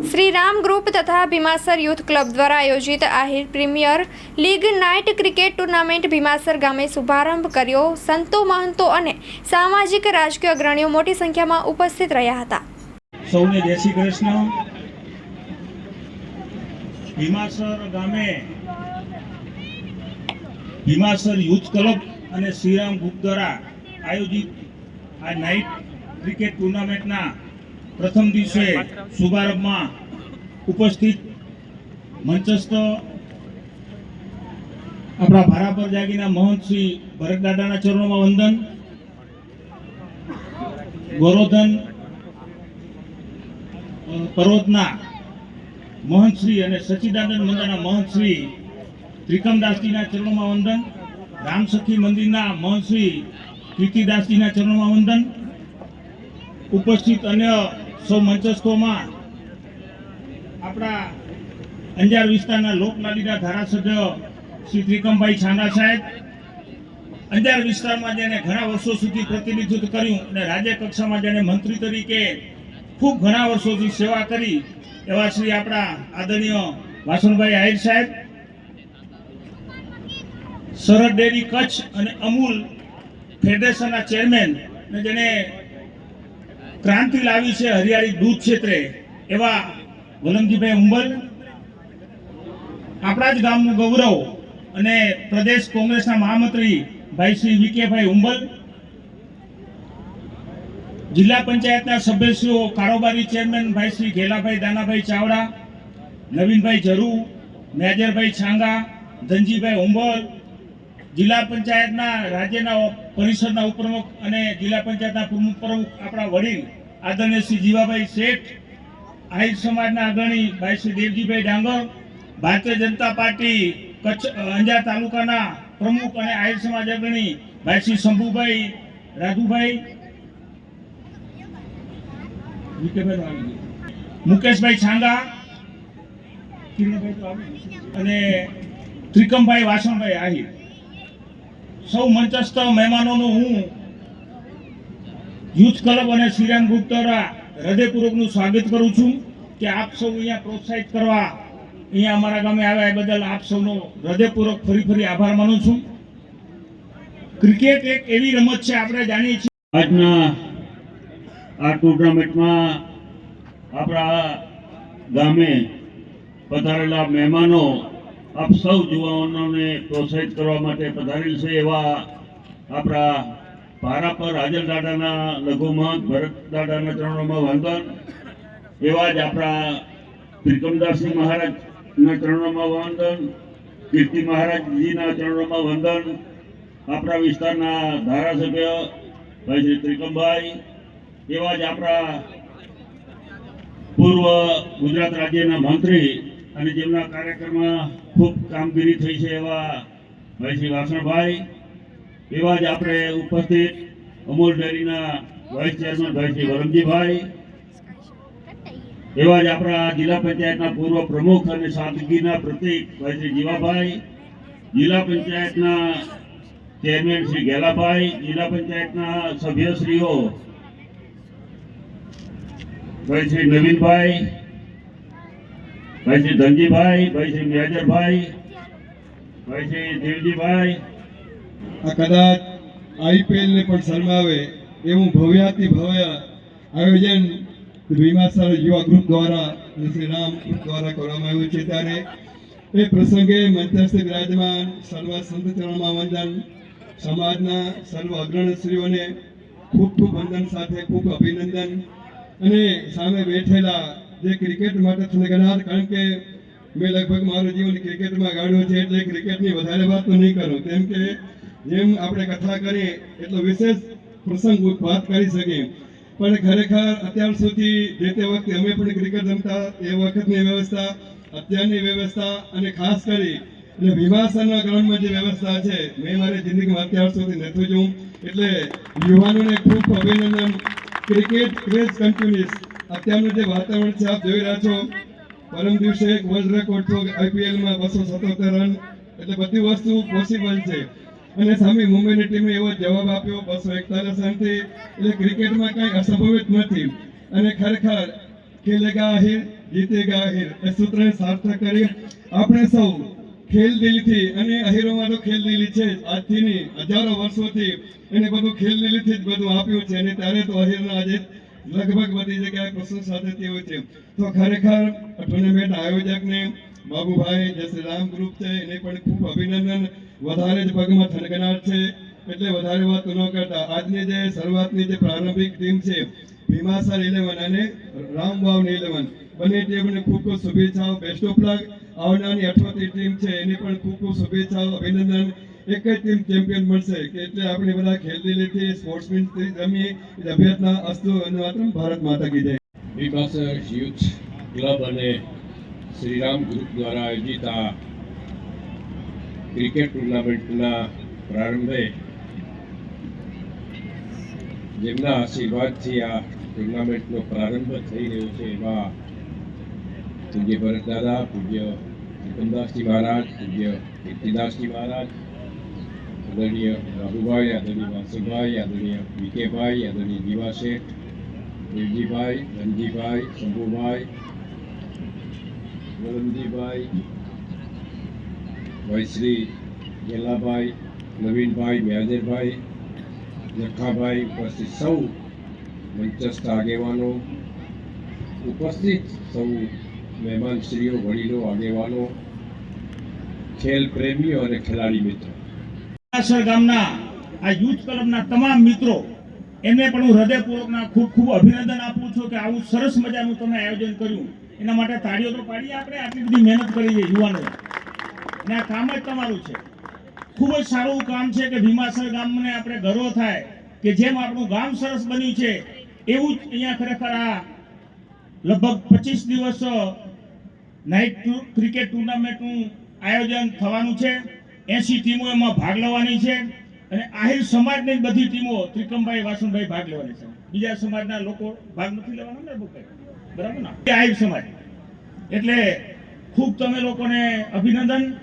Shri Ram group તથા Bhimasar youth club દ્વારા આયોજિત Ahir premier league night cricket tournament Bhimasar ગામે શુભારંભ કર્યો. સંતો મહંતો અને સામાજિક રાજકીય અગ્રણીઓ મોટી સંખ્યામાં ઉપસ્થિત રહ્યા હતા. સૌને જય શ્રી કૃષ્ણ. ભીમાસર ગામે ભીમાસર યુથ ક્લબ અને શ્રીરામ ગ્રુપ દ્વારા આયોજિત આ નાઇટ ક્રિકેટ ટુર્નામેન્ટના પ્રથમ દિવસે શુભારંભમાં ઉપસ્થિત મંચસ્થ આપણા ભારાપર જાગીના મોહનસિંહ શ્રી ભરતદાદાના ચરણોમાં વંદન, ગોરોધન પર્વતના મહંતશ્રી અને સચિદાનંદ મંદિરના મહંતશ્રી ત્રિકમદાસજીના ચરણોમાં વંદન, રામસખી મંદિરના મહંતશ્રી કીર્તિદાસજીના ચરણોમાં વંદન, ઉપસ્થિત અન્ય સૌ મંચસ્થોમાં આપણા અંજાર વિસ્તારના લોકલાલીના ધારાસભ્ય શ્રી ત્રિકમભાઈ છાંડા સાહેબ, અંજાર વિસ્તારમાં જેને ઘણા વર્ષો સુધી પ્રતિનિધિત્વ કર્યું અને રાજ્ય કક્ષામાં જેને મંત્રી તરીકે ખૂબ ઘણા વર્ષોથી સેવા કરી એવા શ્રી આપણા આદરણીય વાસણભાઈ આહિર સાહેબ, સરહદ ડેરી કચ્છ અને અમૂલ ફેડરેશનના ચેરમેન જેને ક્રાંતિ લાવી છે હરિયાળી દૂધ ક્ષેત્રે, એવા વલમજીભાઈ ઉંબલ, આપણા જ ગામનું ગૌરવ અને પ્રદેશ કોંગ્રેસના મહામંત્રી ભાઈ શ્રી વિકેભાઈ ઉંબલ, જિલ્લા પંચાયતના સભ્યશ્રીઓ કારોબારી ચેરમેન ભાઈ શ્રી ઘેલાભાઈ દાનાભાઈ ચાવડા, નવીનભાઈ ઝરુ, મેજરભાઈ છાંગા, ધનજીભાઈ ઉંબલ, જિલ્લા પંચાયતના રાજ્યના પરિષદના ઉપપ્રમુખ અને જિલ્લા પંચાયતના પ્રમુખ પ્રમુખ આપણા વડીલ આદરણીય શ્રી જીવાભાઈ શેઠ, આહિર સમાજના અગ્રણી ભાઈ શ્રી દેવજીભાઈ ડાંગર, ભારતીય જનતા પાર્ટી કચ્છ અંજાર તાલુકાના પ્રમુખ અને આહિર સમાજ અગ્રણી ભાઈ શ્રી શંભુભાઈ રાજુભાઈ. મુકેશભાઈ છાંગા. અને ત્રિકમભાઈ વાસણભાઈ આહિર સૌ મંચસ્થ મહેમાનોનો હું યુથ ક્લબ અને શ્રીરામ ગ્રુપ દ્વારા હૃદયપૂર્વકનું સ્વાગત કરું છું કે આપ સૌ અહીંયા પ્રોત્સાહિત કરવા અહીંયા અમારા ગામે આવ્યા એ બદલ આપ સૌનો હૃદયપૂર્વક ફરી ફરી આભાર માનું છું. ક્રિકેટ એક એવી રમત છે, આપણે જાણીએ છીએ. આજના આ ટુર્નામેન્ટમાં આપણા ગામે પધારેલા મહેમાનો આપ સૌ યુવાનોને પ્રોત્સાહિત કરવા માટે પધારેલ છે એવા આપણા ભારા પર હાજર દાદાના લઘુમત, ભરત દાદાના ચરણોમાં વંદન, એવા જ આપણા ત્રિકમદાસજી મહારાજના ચરણોમાં વંદન, કીર્તિ મહારાજજીના ચરણોમાં વંદન, આપણા વિસ્તારના ધારાસભ્ય ભાઈ શ્રી ત્રિકમભાઈ, એવા જ આપણા પૂર્વ ગુજરાત રાજ્યના મંત્રી અને જેમના કાર્યક્રમમાં ખૂબ કામગીરી થઈ છે એવા ભાઈ વાસણભાઈ, એવા જ આપણે ઉપસ્થિત અમૂલ ડેરીના વાઇસ ચેરમેન ભાઈ વરમજીભાઈ એવા જ આપણા જિલ્લા પંચાયતના પૂર્વ પ્રમુખ અને સાદગીના પ્રતિક ભાઈ જીવાભાઈ, જિલ્લા પંચાયતના ચેરમેન શ્રી ગેલાભાઈ, જિલ્લા પંચાયતના સભ્યશ્રીઓ ભાઈ શ્રી નવીનભાઈ ભાઈ શ્રી ધનજીભાઈ ભાઈ શ્રી મેજરભાઈ ભાઈ શ્રી દેવજીભાઈ. આ કદાચ આઈપીએલ ને પણ શરમાવે એવું ભવ્યાતિ ભવ્ય આયોજન ભીમાસર યુવા ગ્રુપ દ્વારા શ્રી રામ દ્વારા કરવામાં આવ્યું છે ત્યારે એ પ્રસંગે મંચસ્થ બિરાજમાન સર્વ સંત ચરણમાં વંદન સમાજના સર્વ અગ્રણીશ્રીઓને ખૂબ ખૂબ વંદન સાથે ખૂબ અભિનંદન અને સામે બેઠેલા જે ક્રિકેટ માટે થનગનાર કારણ કે મેં લગભગ મારું જીવન ક્રિકેટમાં ગાળ્યું છે એટલે ક્રિકેટની વધારે વાત તો નહીં કરું. કેમ કે જેમ આપણે કથા કરીએ એટલો વિશેષ પ્રસંગ વાત કરી શકીએ. પણ ખરેખર અત્યાર સુધી જે તે વખતે અમે પણ ક્રિકેટ રમતા, એ વખતની વ્યવસ્થા, અત્યારની વ્યવસ્થા અને ખાસ કરી અને વિવાસનના ગ્રાઉન્ડમાં જે વ્યવસ્થા છે, મેં મારી જિંદગીમાં અત્યાર સુધી નથી જોઉં એટલે યુવાનોને ખૂબ અભિનંદન. ક્રિકેટ ક્રેઝ કન્ટિન્યુઅસ અત્યારનું જે વાતાવરણ છે, આપ જોઈ રહ્યા છો, પરમ દિવસે એક વર્લ્ડ રેકોર્ડ થયો આઈપીએલમાં બસો સત્તોતેર રન. એટલે બધી વસ્તુ પોસિબલ છે. અને સામે મુંબઈની ટીમે એવો જવાબ આપ્યો, બસો એકતાલીસ રનથી. એટલે ક્રિકેટમાં કંઈ અસંભવિત નથી. અને ખરેખર ખેલેગા આહિર, જીતેગા આહિર, એ સૂત્રને સાર્થક કરી. આપણે સૌ ખેલ દિલથી અને અહીરોમાં તો ખેલ દિલી છે આજથી હજારો વર્ષોથી એને બધું ખેલ દિલીથી જ બધું આપ્યું છે. અને ત્યારે તો અહીરના આજે લગભગ બધી જગ્યાએ પ્રશંસા થતી હોય છે. તો ખરેખર ટુર્નામેન્ટ આયોજકને બાબુભાઈ રામ ગ્રુપ છે, એને પણ ખૂબ અભિનંદન. વધારે જ પગમાં થનગનાટ છે. એટલે વધારે વાત ન કરતા. આજની જે શરૂઆતની જે પ્રારંભિક ટીમ છે, ભીમાસર ઇલેવન અને રામવાવ ઇલેવન બંને ટીમને ખૂબ ખૂબ શુભેચ્છાઓ. બેસ્ટ ઓફ લક આવનારની અઠવાતી ટીમ છે, એને પણ ખૂબ ખૂબ શુભેચ્છાઓ, અભિનંદન. એક જ ટીમ ચેમ્પિયન મળશે, કે એટલે આપણે બધા ખેલદિલીથી સ્પોર્ટ્સમેન રમીએ એટલે અભ્યાસના અસ્તુ અને માત્ર ભારત માતા કી જય. બીબાસર યુથ ક્લબ અને શ્રીરામ ગ્રુપ દ્વારા આયોજિત આ ક્રિકેટ ટુર્નામેન્ટના પ્રારંભે જેમના આશીર્વાદથી આ ટુર્નામેન્ટનો પ્રારંભ થઈ રહ્યો છે, એવા પૂજ્ય ભરત દાદા, પૂજ્ય વિક્રમદાસજી મહારાજ, પૂજ્ય કીર્તિદાસજી મહારાજ આદરણીય રાહુભાઈ, આદરણીય વાસુભાઈ, આદરણીય વિકેભાઈ, આદરણીય દિવા શેઠ દેવજીભાઈ ધનજીભાઈ શંભુભાઈ વલમજીભાઈ ભાઈશ્રી ગેલાભાઈ, નવીનભાઈ મ્યાજરભાઈ લખાભાઈ ઉપસ્થિત સૌ મંચસ્થ આગેવાનો, ઉપસ્થિત સૌ મહેમાનશ્રીઓ, વડીલો, આગેવાનો, ખેલ પ્રેમીઓ અને ખેલાડી મિત્રો. આસર ગામના, આ યુથ ક્લબના તમામ મિત્રો એમને પણ હું હૃદયપૂર્વકના ખૂબ ખૂબ અભિનંદન આપું છું કે આવું સરસ મજાનું તમે આયોજન કર્યું. એના માટે તાળીઓ તો પાડીએ આપણે, આટલી બધી મહેનત કરી છે યુવાનો. અને આ કામ જ તમારું છે. ખૂબ જ સારું કામ છે કે ભીમાસર ગામને આપણે ગર્વ થાય કે જેમ આપણું ગામ સરસ બન્યું છે, એવું જ અહીંયા ખરેખર આ લગભગ પચીસ દિવસ નાઇટ ક્રિકેટ ટુર્નામેન્ટનું આયોજન થવાનું છે. એસી ટીમો એમાં ભાગ લેવાની છે અને આહિર સમાજની બધી ટીમો ત્રિકમભાઈ વાસણભાઈ ભાગ લેવાની છે. બીજા સમાજના લોકો ભાગ નથી લેવાના ને બરાબર ને? આહિર સમાજ. એટલે ખૂબ તમે લોકોને અભિનંદન.